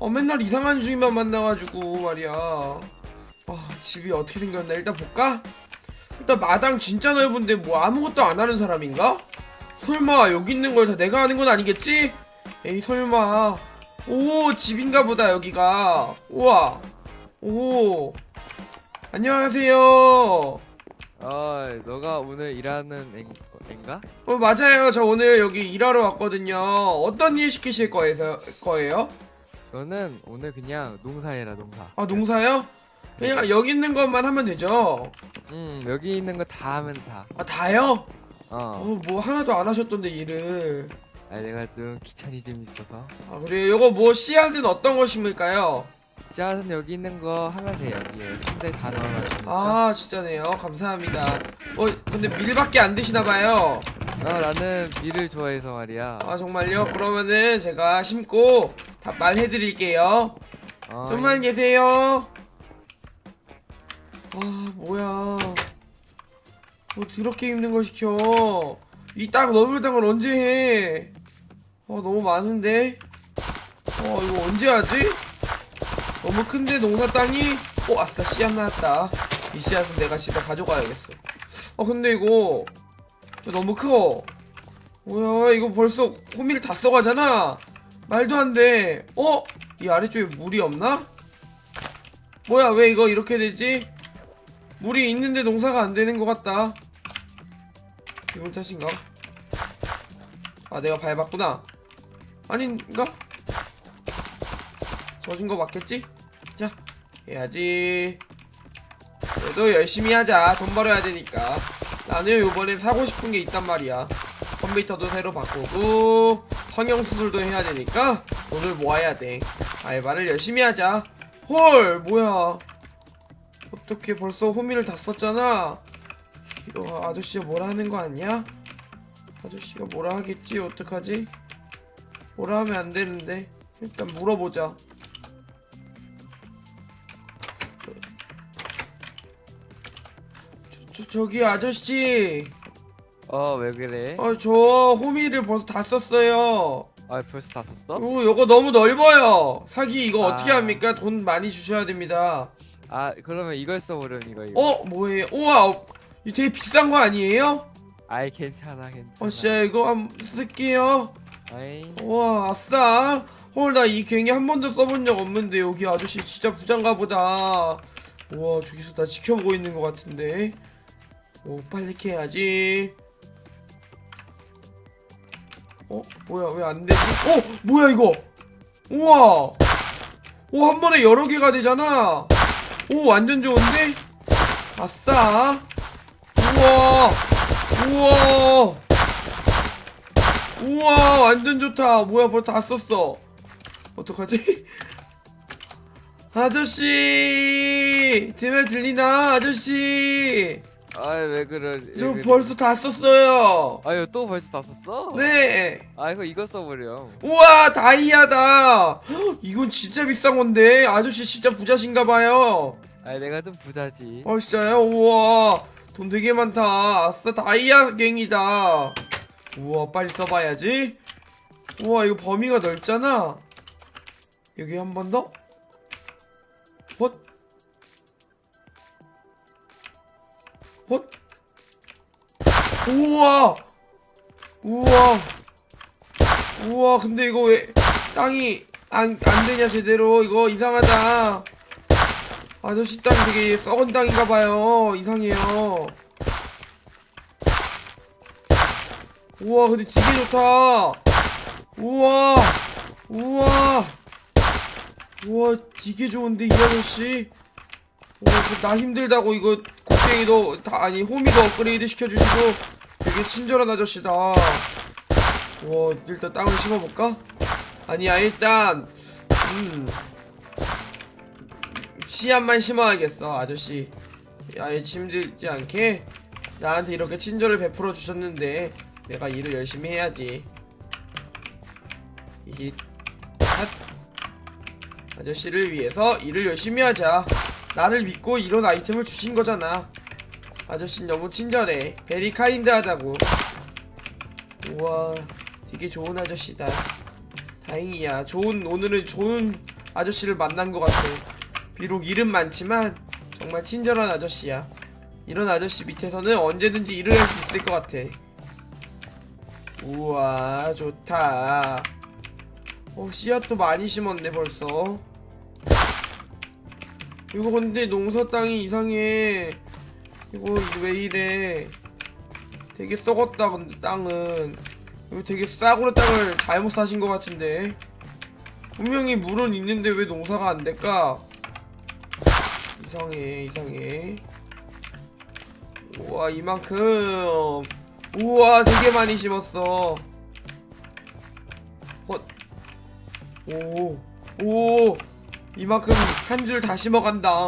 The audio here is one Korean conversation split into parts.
어, 맨날 이상한 주인만 만나가지고 말이야. 아, 집이 어떻게 생겼나 일단 볼까? 일단 마당 진짜 넓은데 뭐 아무것도 안 하는 사람인가? 설마 여기 있는 걸 다 내가 하는 건 아니겠지? 에이 설마 오 집인가 보다 여기가 우와 오 안녕하세요 어, 너가 오늘 일하는 앵, 앵가? 어 맞아요 저 오늘 여기 일하러 왔거든요 어떤 일 시키실 거에서, 거예요? 너는 오늘 그냥 농사해라 농사. 아 농사요? 그냥 여기 있는 것만 하면 되죠 음 여기 있는 거 다 하면 다. 아 다요? 어. 어 뭐 하나도 안 하셨던데 일을 아 내가 좀 귀차니즘이 있어서. 아 그래요 요거 뭐 씨앗은 어떤 거 심을까요? 씨앗은 여기 있는 거 하면 돼 여기에. 근데 다 넣어놨으니까. 아 진짜네요 감사합니다 어 근데 밀밖에 안 드시나 봐요 어 나는 밀을 좋아해서 말이야. 아 정말요? 그러면은 제가 심고 다 말해드릴게요. 어, 좀만 계세요. 아 뭐야? 뭐 더럽게 힘든 걸 시켜? 이딱 넓은 땅을 언제 해? 어 너무 많은데. 어 이거 언제 하지? 너무 큰데 농사 땅이? 어 아싸 씨앗 나왔다. 이 씨앗은 내가 집에 가져가야겠어. 어 근데 이거 저 너무 커. 뭐야 이거 벌써 호미를 다 써가잖아 말도 안 돼 어? 이 아래쪽에 물이 없나? 뭐야 왜 이거 이렇게 되지? 물이 있는데 농사가 안 되는 것 같다 기분 탓인가? 아 내가 밟았구나 아닌가? 젖은 거 맞겠지? 자 해야지 그래도 열심히 하자 돈 벌어야 되니까 나는 요번에 사고 싶은 게 있단 말이야 컴퓨터도 새로 바꾸고 성형수술도 해야 되니까 돈을 모아야 돼. 알바를 열심히 하자. 헐 뭐야? 어떻게 벌써 호미를 다 썼잖아. 이거 아저씨가 뭐라 하는 거 아니야? 아저씨가 뭐라 하겠지? 어떡하지? 뭐라 하면 안 되는데. 일단 물어보자. 저, 저, 저기 아저씨 어 왜 그래? 아, 저 호미를 벌써 다 썼어요. 아 벌써 다 썼어? 오, 요거 너무 넓어요. 사기 이거 아. 어떻게 합니까? 돈 많이 주셔야 됩니다. 아 그러면 이걸 써보렴 이거 이거. 어, 뭐예요? 우와, 어, 이거 되게 비싼 거 아니에요? 아이 괜찮아 괜찮아. 어, 진짜 이거 한번 쓸게요. 아이. 우와, 아싸. 헐, 나이 괭이 한 번도 써본 적 없는데 여기 아저씨 진짜 부장가 보다. 우와, 저기서 나 지켜보고 있는 것 같은데. 오, 빨리 캐야지. 어, 뭐야, 왜 안 되지? 어, 뭐야 이거? 우와. 오, 한 번에 여러 개가 되잖아. 오, 완전 좋은데? 아싸. 우와. 우와. 우와 완전 좋다 뭐야 벌써 다 썼어 어떡하지? 아저씨 제말 들리나 아저씨 아이 왜 그래? 왜저 그래? 벌써 다 썼어요 아유 또 벌써 다 썼어? 네 아 이거 이거 써보렴. 우와 다이아다 헉, 이건 진짜 비싼 건데 아저씨 진짜 부자신가 봐요 아 내가 좀 부자지. 어 진짜요? 우와 돈 되게 많다 아싸 다이아 갱이다 우와 빨리 써봐야지 우와 이거 범위가 넓잖아 여기 한 번 더? 헛? 헛? 우와 우와 우와 근데 이거 왜 땅이 안, 안 되냐 제대로 이거 이상하다 아저씨 땅 되게 썩은 땅인가봐요. 이상해요. 우와, 근데 되게 좋다. 우와, 우와, 우와, 되게 좋은데, 이 아저씨. 우와, 그나 힘들다고 이거 곡괭이도 다, 아니, 호미도 업그레이드 시켜주시고 되게 친절한 아저씨다. 우와, 일단 땅을 심어볼까? 아니야, 일단, 음. 씨앗만 심어야겠어 아저씨 아예 힘들지 않게 나한테 이렇게 친절을 베풀어 주셨는데 내가 일을 열심히 해야지 이 핫. 아저씨를 위해서 일을 열심히 하자 나를 믿고 이런 아이템을 주신 거잖아 아저씨 너무 친절해. 베리 카인드 하자고. 우와 되게 좋은 아저씨다. 다행이야. 좋은 오늘은 좋은 아저씨를 만난 것 같아. 비록 일은 많지만 정말 친절한 아저씨야. 이런 아저씨 밑에서는 언제든지 일을 할 수 있을 것 같아. 우와 좋다. 어 씨앗도 많이 심었네 벌써. 이거 근데 농사 땅이 이상해 이거 왜 이래? 되게 썩었다 근데 땅은. 이거 되게 싸구려 땅을 잘못 사신 것 같은데. 분명히 물은 있는데 왜 농사가 안 될까? 이상해 이상해. 우와 이만큼. 우와 되게 많이 심었어. 헛. 오, 오, 이만큼 한 줄 다 심어간다.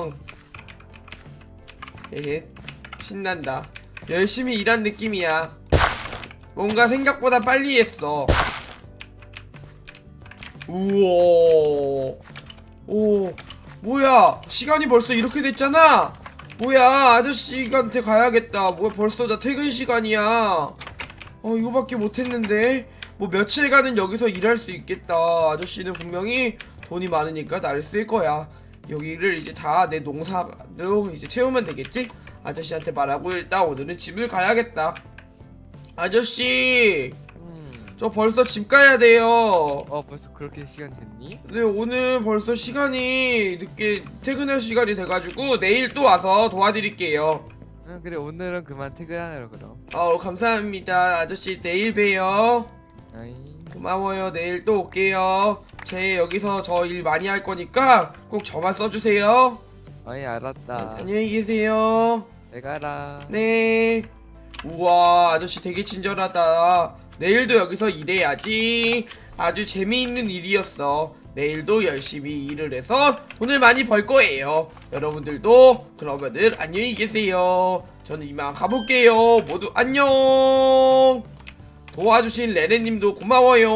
에, 신난다. 열심히 일한 느낌이야. 뭔가 생각보다 빨리 했어. 우와, 오, 뭐야? 시간이 벌써 이렇게 됐잖아. 뭐야? 아저씨한테 가야겠다. 뭐야? 벌써 다 퇴근 시간이야. 어, 이거밖에 못했는데. 뭐 며칠간은 여기서 일할 수 있겠다. 아저씨는 분명히 돈이 많으니까 나를 쓸 거야. 여기를 이제 다 내 농사로 이제 채우면 되겠지? 아저씨한테 말하고 일단 오늘은 집을 가야겠다. 아저씨, 음. 저 벌써 집 가야 돼요. 어 벌써 그렇게 시간 됐니? 네, 오늘 벌써 시간이 늦게 퇴근할 시간이 돼가지고 내일 또 와서 도와드릴게요. 응 그래 오늘은 그만 퇴근하라 그럼. 어, 감사합니다. 아저씨, 내일 봬요. 아이. 고마워요. 내일 또 올게요. 제 여기서 저 일 많이 할 거니까 꼭 저만 써주세요. 아이 알았다. 안녕히 계세요. 잘 가라. 네. 우와, 아저씨 되게 친절하다. 내일도 여기서 일해야지. 아주 재미있는 일이었어. 내일도 열심히 일을 해서 돈을 많이 벌 거예요. 여러분들도 그러면은 안녕히 계세요. 저는 이만 가볼게요. 모두 안녕. 도와주신 레레님도 고마워요.